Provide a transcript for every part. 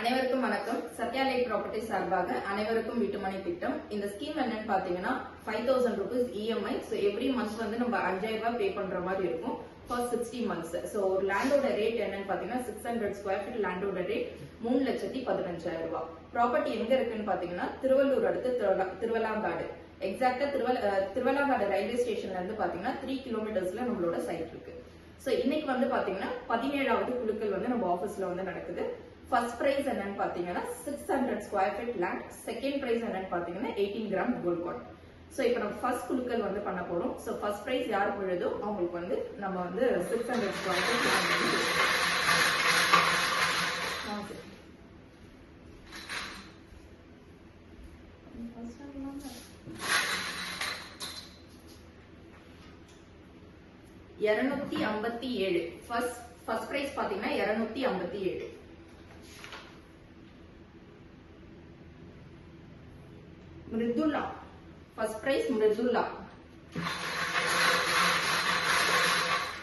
அனைவருக்கும் வணக்கம். சத்யா ப்ராப்பர்ட்டி சார்பாக அனைவருக்கும் வீட்டுமனை திட்டம். இந்த ஸ்கீம் என்னன்னு பாத்தீங்கன்னா five thousand rupees EMI so every months வந்து நம்ம அஞ்சாயிரம் ரூபாய் பே பண்ற மாதிரி இருக்கும். ஃபார் சிக்ஸ்டி மந்த்ஸ் ஸோ ஒரு லேண்டோட ரேட் என்னன்னு பாத்தீங்கன்னா சிக்ஸ் ஹண்ட்ரட் ஸ்கொயர் ஃபீட் லேண்டோட ரேட் மூணு லட்சத்தி பதினஞ்சாயிரம் ரூபாய் ப்ராப்பர்ட்டி எங்க இருக்குன்னு பாத்தீங்கன்னா திருவள்ளூர் அடுத்து திருவலாங்காடு திருவள்ளாங்காடு எக்ஸாக்டா திருவள்ள திருவலாங்காடு திருவள்ளாங்காடு ரயில்வே ஸ்டேஷன்ல இருந்து பாத்தீங்கன்னா த்ரீ கிலோமீட்டர்ஸ்ல நம்மளோட சைட் இருக்கு. ஸோ இன்னைக்கு வந்து பாத்தீங்கன்னா பதினேழாவது குழுக்கள் வந்து நம்ம ஆஃபீஸ்ல வந்து நடக்குது. ஃபர்ஸ்ட் பிரைஸ் என்னன்னு பாத்தீங்கன்னா six hundred square feet land second prize என்னன்னு பாத்தீங்கன்னா eighteen gram gold coin so இப்போ நம்ம ஃபர்ஸ்ட் குழுக்கள் வந்து பண்ண போகிறோம் ஸோ ஃபர்ஸ்ட் பிரைஸ் யாருக்கு விழுதோ அவங்களுக்கு வந்து நம்ம வந்து சிக்ஸ் ஹண்ட்ரட் ஸ்கொயர் ஃபீட் இருநூத்தி ஐம்பத்தி ஏழு. ஃபர்ஸ்ட் ஃபர்ஸ்ட் பிரைஸ் பார்த்தீங்கன்னா இருநூத்தி ஐம்பத்தி ஏழு. Mirudula first prize Mirudula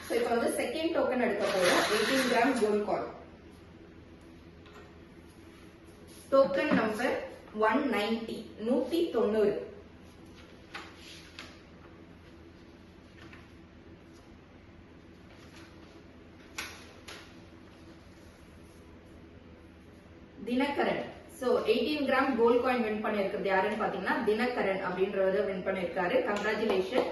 so இப்போ வந்து செகண்ட் டோக்கன் எடுக்க போகிறோம் eighteen gram gold coin token number one ninety நூத்தி தொண்ணூறு. Dinakaran. So 18 gram gold coin win பண்ணியிருக்கிறது யாருன்னு பாத்தீங்கன்னா தினகரன் அப்படின்றத வின் பண்ணியிருக்காரு. கங்க்ராச்சுலேஷன்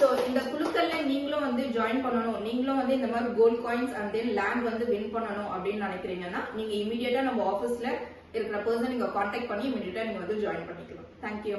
சோ இந்த குழுக்கள்ல நீங்களும் வந்து ஜாயின் பண்ணணும். நீங்களும் வந்து இந்த மாதிரி gold coins and then land வந்து வின் பண்ணணும் அப்படின்னு நினைக்கிறீங்கன்னா நீங்க இமீடியட்டா நம்ம ஆபீஸ்ல இருக்கிற பர்சன் நீங்க காண்டாக்ட் பண்ணி இமீடியட்டா நீங்க வந்து ஜாயின் பண்ணிக்கலாம். தேங்க்யூ